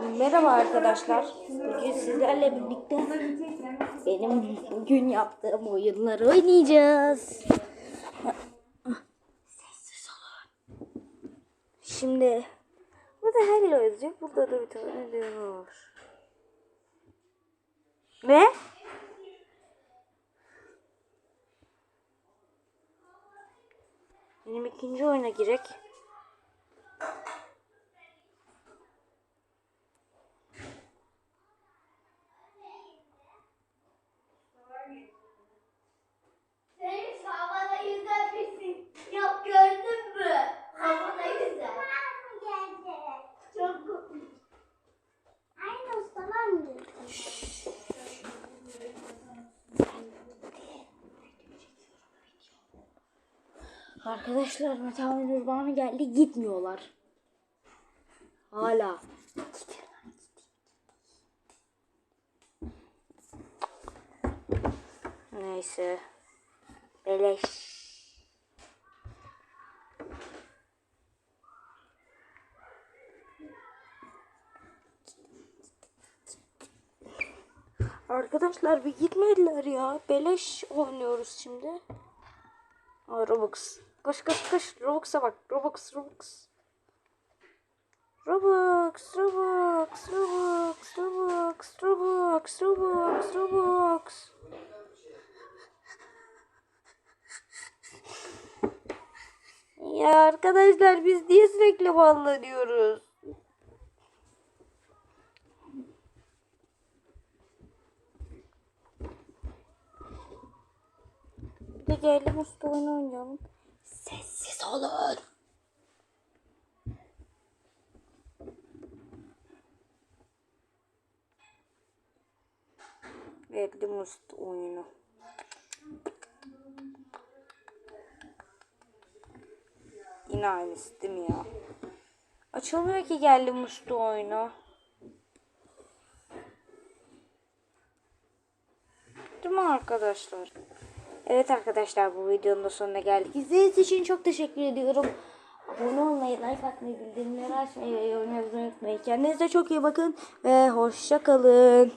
Merhaba arkadaşlar. Bugün sizlerle birlikte benim bugün yaptığım oyunları oynayacağız. Sessiz olun. Şimdi burada hello yazıyor. Burada da bir tane diyor. Ne? Benim ikinci oyuna girek. Arkadaşlar Metehan Nurban'a geldi gitmiyorlar. Hala. Neyse. Beleş. Arkadaşlar bir gitmediler ya. Beleş oynuyoruz şimdi. Robux. Koş koş koş. Robux'a bak. Robux, Robux. Robux, Robux, Robux, Robux, Robux, Robux, Robux. Ya arkadaşlar biz niye sürekli banlanıyoruz? Bir de geldim usta oyunu oynayalım. Sessiz olun. Geldim usta oyunu. Yine aynısı değil mi ya? Açılmıyor ki geldim usta oyunu. Değil mi arkadaşlar? Evet arkadaşlar bu videonun da sonuna geldik. İzlediğiniz için çok teşekkür ediyorum. Abone olmayı, like atmayı, bildirimleri açmayı ve yorum yazmayı unutmayın. Kendinize çok iyi bakın ve hoşça kalın.